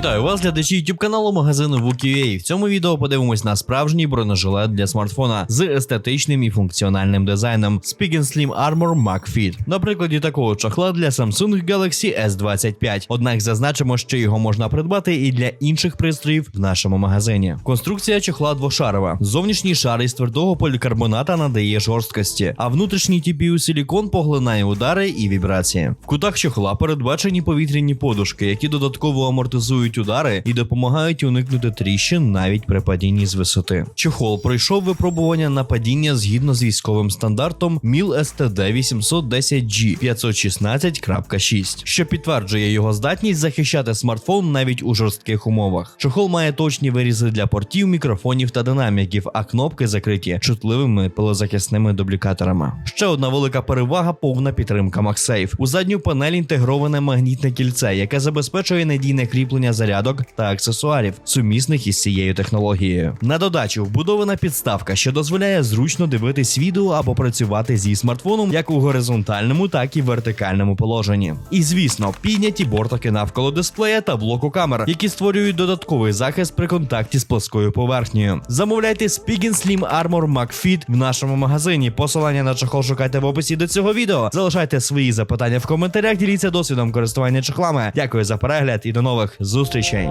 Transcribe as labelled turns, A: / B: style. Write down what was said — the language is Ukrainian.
A: Вітаю вас, глядачі YouTube каналу магазину Vuki.ua. В цьому відео подивимось на справжній бронежилет для смартфона з естетичним і функціональним дизайном Speak Slim Armor Mac Fit. На прикладі такого чохла для Samsung Galaxy S25. Однак зазначимо, що його можна придбати і для інших пристроїв в нашому магазині. Конструкція чохла двошарова. Зовнішній шар із твердого полікарбоната надає жорсткості, а внутрішній TPU силікон поглинає удари і вібрації. В кутах чохла передбачені повітряні подушки, які додатково амортизують удари і допомагають уникнути тріщин навіть при падінні з висоти. Чохол пройшов випробування на падіння згідно з військовим стандартом MIL STD 810G 516.6, що підтверджує його здатність захищати смартфон навіть у жорстких умовах. Чохол має точні вирізи для портів, мікрофонів та динаміків, а кнопки закриті чутливими пилозахисними дублікаторами. Ще одна велика перевага повна підтримка MagSafe. У задню панель інтегроване магнітне кільце, яке забезпечує надійне кріплення зарядок та аксесуарів, сумісних із цією технологією. На додачу вбудована підставка, що дозволяє зручно дивитись відео або працювати зі смартфоном як у горизонтальному, так і вертикальному положенні. І звісно, підняті бортики навколо дисплея та блоку камер, які створюють додатковий захист при контакті з плоскою поверхнею. Замовляйте Spigen Slim Armor Mac Fit в нашому магазині. Посилання на чохол шукайте в описі до цього відео. Залишайте свої запитання в коментарях, діліться досвідом користування чохлами. Дякую за перегляд і до нових зустрічей. Zustrichen.